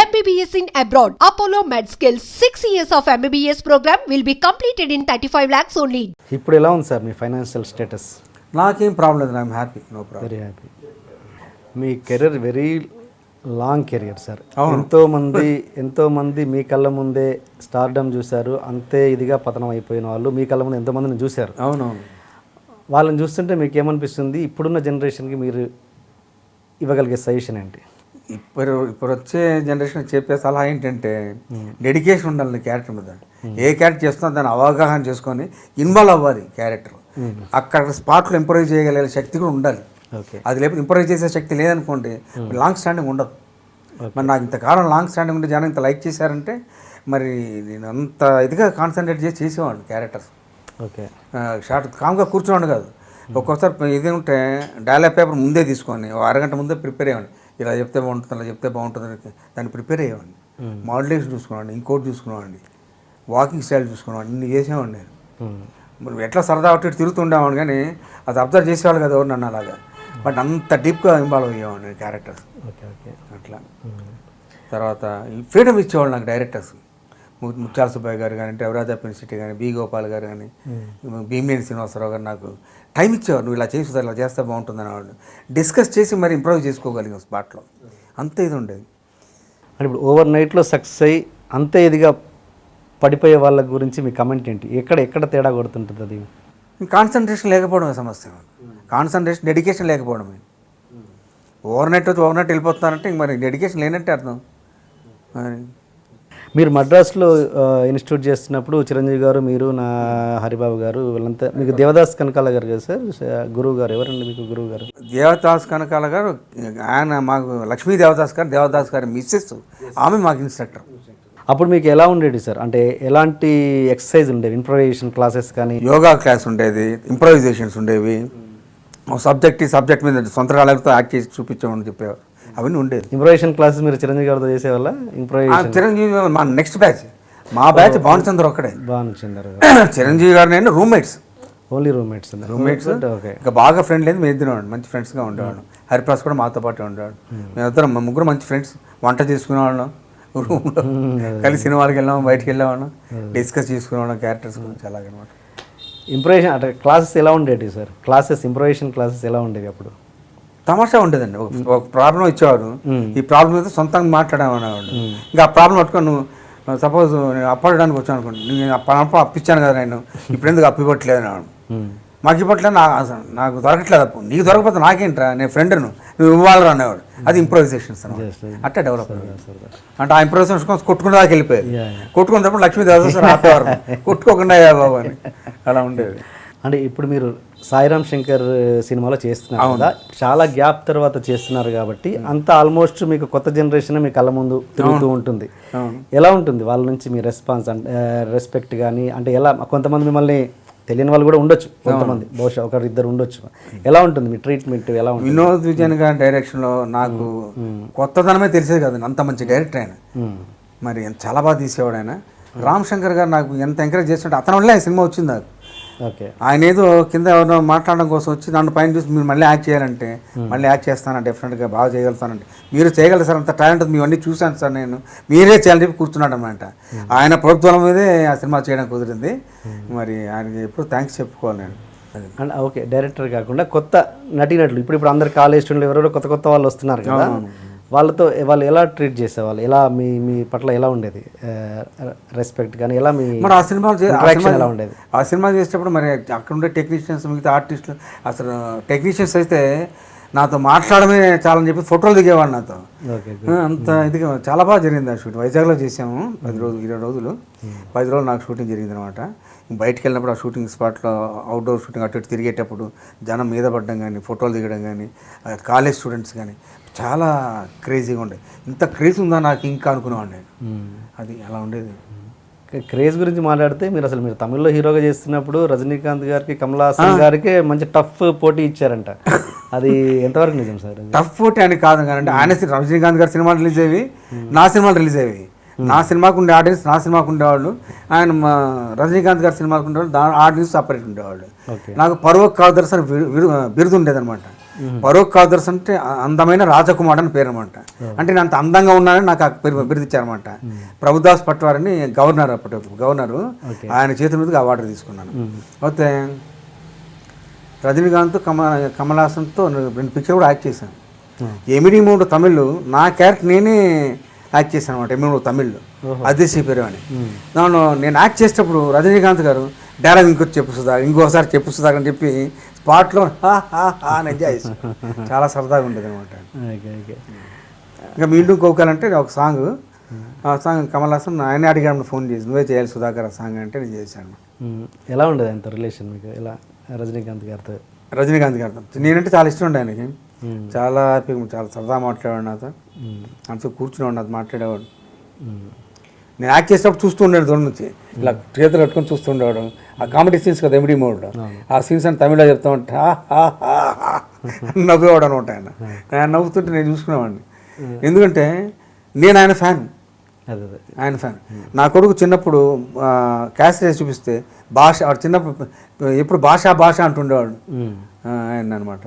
MBBS in abroad. Apollo MedSkill 6 years of MBBS program will be completed in 35 lakhs only. ఇప్పుడు ఎలా ఉంది sir మీ financial status? నాకేం problem లేదు I'm happy no problem very happy me career very long career sir. అవును. ఎంతో మంది ఎంతో మంది మీ కళ్ళ ముందే స్టార్డమ్ చూశారు. అంతే ఇదిగా పతనం అయిపోయిన వాళ్ళు మీ కళ్ళ ముందు ఎంతో మందిని చూశారు. అవునవును. వాళ్ళని చూస్తుంటే మీకు ఏమనిపిస్తుంది ఇప్పుడున్న జనరేషన్కి మీరు ఇవ్వగలిగే సజెషన్ ఏంటి? ఇప్పుడు ఇప్పుడు వచ్చే జనరేషన్ చెప్పే సలహా ఏంటంటే డెడికేషన్ ఉండాలి క్యారెక్టర్ మీద. ఏ క్యారెక్టర్ చేస్తున్నా దాన్ని అవగాహన చేసుకొని ఇన్వాల్వ్ అవ్వాలి క్యారెక్టర్ అక్కడ స్పాట్లో ఇంప్రూవ్ చేయగలిగే శక్తి కూడా ఉండాలి. ఓకే. అది లేకపోతే ఇంప్రూవ్ చేసే శక్తి లేదనుకోండి లాంగ్ స్టాండింగ్ ఉండదు. మరి నాకు ఇంతకాలం లాంగ్ స్టాండింగ్ ఉంటే జనం ఇంత లైక్ చేశారంటే మరి నేను అంత ఇదిగా కాన్సన్ట్రేట్ చేసి చేసేవాడిని క్యారెక్టర్స్ ఓకే. షార్ట్ కామ్గా కూర్చోండి కాదు. ఒక్కోసారి ఇది ఉంటే డైలాగ్ పేపర్ ముందే తీసుకొని అరగంట ముందే ప్రిపేర్ అయ్యండి ఇలా చెప్తే బాగుంటుంది అలా చెప్తే బాగుంటుంది అని దాన్ని ప్రిపేర్ అయ్యేవాడిని. మోడలేషన్ చూసుకునేవాడిని ఇంకోటి చూసుకునేవాడిని వాకింగ్ స్టైల్ చూసుకునేవాడిని ఇన్ని చేసేవాడిని నేను. మరి ఎట్లా సరదా అటు ఇటు తిరుగుతుండేవాడిని కానీ అది అబ్జర్వ్ చేసేవాళ్ళు కదా ఎవరు నన్ను అలాగా. బట్ అంత డీప్గా ఇన్వాల్వ్ అయ్యేవాడిని క్యారెక్టర్స్. Okay okay. అట్లా. తర్వాత ఫ్రీడమ్ ఇచ్చేవాళ్ళు నాకు డైరెక్టర్స్. ముత్యాల సుబ్బయ్య గారు కానీ దేవరాజ పెన్సిటీ కానీ బి గోపాల్ గారు కానీ భీమినేని శ్రీనివాసరావు గారు నాకు టైం ఇచ్చేవారు. నువ్వు ఇలా చేసి ఇలా చేస్తే బాగుంటుంది అనేవాళ్ళు. డిస్కస్ చేసి మరి ఇంప్రూవ్ చేసుకోగలిగాం స్పాట్లో. అంత ఇది ఉండేది. అంటే ఇప్పుడు ఓవర్ నైట్లో సక్సెస్ అయ్యి అంతే ఇదిగా పడిపోయే వాళ్ళ గురించి మీ కమెంట్ ఏంటి? ఎక్కడ ఎక్కడ తేడా కొడుతుంటుంది అది? కాన్సన్ట్రేషన్ లేకపోవడమే సమస్య కాన్సన్ట్రేషన్ డెడికేషన్ లేకపోవడమే ఓవర్ నైట్ వచ్చి ఓవర్ నైట్ వెళ్ళిపోతున్నారంటే ఇంక మరి డెడికేషన్ లేనట్టే అర్థం. మరి మద్రాసులో ఇన్స్టిట్యూట్ చేస్తున్నప్పుడు చిరంజీవి గారు మీరు నా హరిబాబు గారు వీళ్ళంతా మీకు దేవదాస్ కనకాల గారు కదా సార్? గురువు గారు ఎవరండి మీకు గురువు గారు? దేవదాస్ కనకాల గారు ఆయన మాకు లక్ష్మీ దేవదాస్ గారు దేవదాస్ గారి మిస్సెస్. ఆమె మాకు ఇన్స్ట్రక్టర్. అప్పుడు మీకు ఎలా ఉండేది సార్? అంటే ఎలాంటి ఎక్సర్సైజ్ ఉండేవి ఇంప్రొవైజేషన్ క్లాసెస్ కానీ? యోగా క్లాస్ ఉండేది ఇంప్రొవైజేషన్స్ ఉండేవి. సబ్జెక్ట్ సబ్జెక్ట్ మీద సొంత రాళ్ళతో యాక్ట్ చేసి చూపించామని చెప్పేవారు. అవన్నీ ఉండేది. ఇంప్రొవైజేషన్ క్లాసెస్ మీరు చిరంజీవి గారితో చేసేవాళ్ళ? ఆ ఇంప్రొవైజేషన్ చిరంజీవి మా నెక్స్ట్ బ్యాచ్ మా బ్యాచ్ భానుచంద్ర ఒక్కడే. బాగా చిరంజీవి గారు నేను roommates only roommates roommates okay ఇంకా బాగా ఫ్రెండ్ లేదు మేము ఇద్దరు మంచి ఫ్రెండ్స్గా ఉండేవాళ్ళం. హరిప్రసాద్ కూడా మాతో పాటు ఉండేవాడు. మేమిద్దరం మా ముగ్గురు మంచి ఫ్రెండ్స్ వంట చేసుకునేవాళ్ళం. రూమ్లో కలిసి సినిమాలకు వెళ్ళాం బయటికి వెళ్ళేవాళ్ళం. డిస్కస్ చేసుకునేవాళ్ళం క్యారెక్టర్స్ గురించి అలాగనమాట. ఇంప్రొవేషన్ అంటే క్లాసెస్ ఎలా ఉండేవి సార్ క్లాసెస్ ఇంప్రొవేషన్ క్లాసెస్ ఎలా ఉండేవి అప్పుడు? తమాషా ఉండేదండి. ఒక ప్రాబ్లం ఇచ్చేవారు ఈ ప్రాబ్లం అయితే సొంతంగా మాట్లాడేవాడు. ఇంకా ఆ ప్రాబ్లం పట్టుకొని నువ్వు సపోజ్ నేను అప్పడానికి వచ్చాను అనుకోండి. నేను అప్పుడు అప్పించాను కదా నేను. ఇప్పుడు ఎందుకు అప్పు ఇవ్వట్లేదు అనేవాడు మాకు ఇవ్వట్లేదు నా నాకు దొరకట్లేదు అప్పు. నీకు దొరకకపోతే నాకేంట్రా? నేను ఫ్రెండ్ను. నువ్వు ఇవ్వాలరా అనేవాడు అది ఇంప్రొవైజేషన్స్ అట్టే డెవలప్ అంటే ఆ ఇంప్రొవైజేషన్స్ కొట్టుకునే దాకా వెళ్ళిపోయేది. Yeah, కొట్టుకున్నప్పుడు లక్ష్మీ దేవదాసు ఆపేవారు కొట్టుకోకుండా బాబు అని. అలా ఉండేది. అంటే ఇప్పుడు మీరు సాయిరామ్ శంకర్ సినిమాలో చేస్తున్నారు కదా చాలా గ్యాప్ తర్వాత చేస్తున్నారు కాబట్టి అంత ఆల్మోస్ట్ మీకు కొత్త జనరేషన్ మీ కళ్ళ ముందు తిరుగుతూ ఉంటుంది. ఎలా ఉంటుంది వాళ్ళ నుంచి మీ రెస్పాన్స్ అంటే రెస్పెక్ట్ కానీ అంటే ఎలా కొంతమంది మిమ్మల్ని తెలియని వాళ్ళు కూడా ఉండొచ్చు కొంతమంది. బహుశా ఒకరు ఇద్దరు ఉండొచ్చు. ఎలా ఉంటుంది మీ ట్రీట్మెంట్ ఎలా ఉంటుంది? వినోద్ విజయన్ గారి డైరెక్షన్లో నాకు కొత్తదనమే తెలిసేది కదా అంత మంచి డైరెక్టర్ ఆయన. మరి చాలా బాగా తీసేవాడు ఆయన. రామ్ శంకర్ గారు నాకు ఎంత ఎంకరేజ్ చేస్తుంటే అతని వల్లే సినిమా వచ్చింది నాకు. ఆయన ఏదో కింద ఎవరినో మాట్లాడడం కోసం వచ్చి నన్ను పైన చూసి మీరు మళ్ళీ యాక్ట్ చేయాలంటే మళ్ళీ యాక్ట్ చేస్తాను డెఫినెట్గా బాగా చేయగలుగుతానంటే. మీరు చేయగలరు సార్ అంత టాలెంట్ ఉంది మీవన్నీ చూశాను సార్ నేను. మీరే చేయాలని చెప్పి కూర్చున్నాడు అనమాట ఆయన ప్రభుత్వం మీదే ఆ సినిమా చేయడం కుదిరింది. మరి ఆయనకి ఎప్పుడు థ్యాంక్స్ చెప్పుకోవాలి నేను. అండ్ ఓకే డైరెక్టర్ కాకుండా కొత్త నటీనటులు. ఇప్పుడు ఇప్పుడు అందరు కాలేజ్ స్టూడెంట్లు ఎవరెవరో కొత్త కొత్త వాళ్ళు వస్తున్నారు కదా. వాళ్ళతో వాళ్ళు ఎలా ట్రీట్ చేసేవాళ్ళు? ఎలా మీ మీ పట్ల ఎలా ఉండేది? రెస్పెక్ట్ కానీ ఎలా మీ మరి ఆ సినిమా ఎలా ఉండేది? ఆ సినిమా చేసేటప్పుడు మరి అక్కడ ఉండే టెక్నీషియన్స్ మిగతా ఆర్టిస్టులు అసలు టెక్నీషియన్స్ అయితే నాతో మాట్లాడమే చాలని చెప్పి ఫోటోలు దిగేవాడు నాతో. అంత ఇదిగా చాలా బాగా జరిగింది ఆ షూటింగ్ వైజాగ్లో చేసాము పది రోజులు ఇరవై రోజులు. పది రోజులు నాకు షూటింగ్ జరిగింది అనమాట బయటికి వెళ్ళినప్పుడు ఆ షూటింగ్ స్పాట్లో అవుట్డోర్ షూటింగ్ అటు ఇటు తిరిగేటప్పుడు జనం మీద పడడం కానీ ఫోటోలు దిగడం కానీ కాలేజ్ స్టూడెంట్స్ కానీ చాలా క్రేజీగా ఉండే. ఇంత క్రేజ్ ఉందా నాకు ఇంకా అనుకునేవాడిని నేను. అది అలా ఉండేది. క్రేజ్ గురించి మాట్లాడితే మీరు అసలు మీరు తమిళ్ళో హీరోగా చేస్తున్నప్పుడు రజనీకాంత్ గారికి కమల్ హాసన్ గారికి మంచి టఫ్ పోటీ ఇచ్చారంట. అది ఎంతవరకు నిజం సార్? టఫ్ పోటీ అని కాదు కానీ ఆయన రజనీకాంత్ గారి సినిమాలు రిలీజ్ అయ్యి నా సినిమాలు రిలీజ్ అయ్యి. నా సినిమాకు ఉండే ఆడియన్స్ నా సినిమాకు ఉండేవాళ్ళు. ఆయన రజనీకాంత్ గారి సినిమాకు ఉండేవాళ్ళు దాని ఆడియన్స్ సపరేట్ ఉండేవాళ్ళు. నాకు పర్వ బిరు- బిరుదు ఉండేదన్నమాట. ఫరూక్ కాదర్స్ అంటే అందమైన రాజకుమార్ అని పేరు అనమాట అంటే నేను అంత అందంగా ఉన్నానని నాకు ఆ పేరు బిరుదిచ్చారనమాట. ప్రభుదాస్ పట్వారిని గవర్నర్ అప్పటి గవర్నరు ఆయన చేతుల మీదుగా అవార్డు తీసుకున్నాను. అయితే రజనీకాంత్ కమల కమలాసన్తో రెండు పిక్చర్ కూడా యాక్ట్ చేశాను. ఎమిడి మూడు తమిళ్ నా క్యారెక్టర్ నేనే యాక్ట్ చేశాను అనమాట ఎమిడి మూడు తమిళ్ అదేశీ పేరు అని. దానిలో నేను యాక్ట్ చేసేటప్పుడు రజనీకాంత్ గారు డైలాగ్ ఇంకోటి చెప్పు ఇంకోసారి చెప్పు అని చెప్పి స్పాట్లో హా హా హా అని ఎంజాయ్ చేశాను చాలా సరదాగా ఉండేది అనమాట ఓకే ఓకే. ఇంకా మీ ఇంటికి కోకాలంటే ఒక సాంగ్. ఆ సాంగ్ కమల్ హాసన్ ఆయన అడిగాను ఫోన్ చేసి నువ్వే చేయాలి సుధాకర్ ఆ సాంగ్ అంటే నేను చేశాను. ఎలా ఉండదు అంత రిలేషన్ మీకు? ఎలా? రజనీకాంత్ గారితో? రజనీకాంత్ గారితో. నేనంటే చాలా ఇష్టం ఉండే ఆయనకి. చాలా హ్యాపీ చాలా సరదా మాట్లాడేవాడు నాతో. అంతా కూర్చునేవాడు నాతో మాట్లాడేవాడు. నేను యాక్ట్ చేసేటప్పుడు చూస్తూ ఉండేది దూరం నుంచి. ఇలా చేతులు కట్టుకొని చూస్తూ ఉండేవాడు. ఆ కామెడీ సీన్స్ కదా ఎమిడి మోడ్. ఆ సీన్స్ అని తమిళలో చెప్తా ఉంటే నవ్వేవాడు అనమాట ఆయన. ఆయన నవ్వుతుంటే నేను చూసుకునేవాడిని. ఎందుకంటే నేను ఆయన ఫ్యాన్. ఆయన ఫ్యాన్. నా కొడుకు చిన్నప్పుడు క్యాసెట్ చూపిస్తే భాష చిన్నప్పుడు ఎప్పుడు భాష భాష అంటుండేవాడు. ఆయన అనమాట.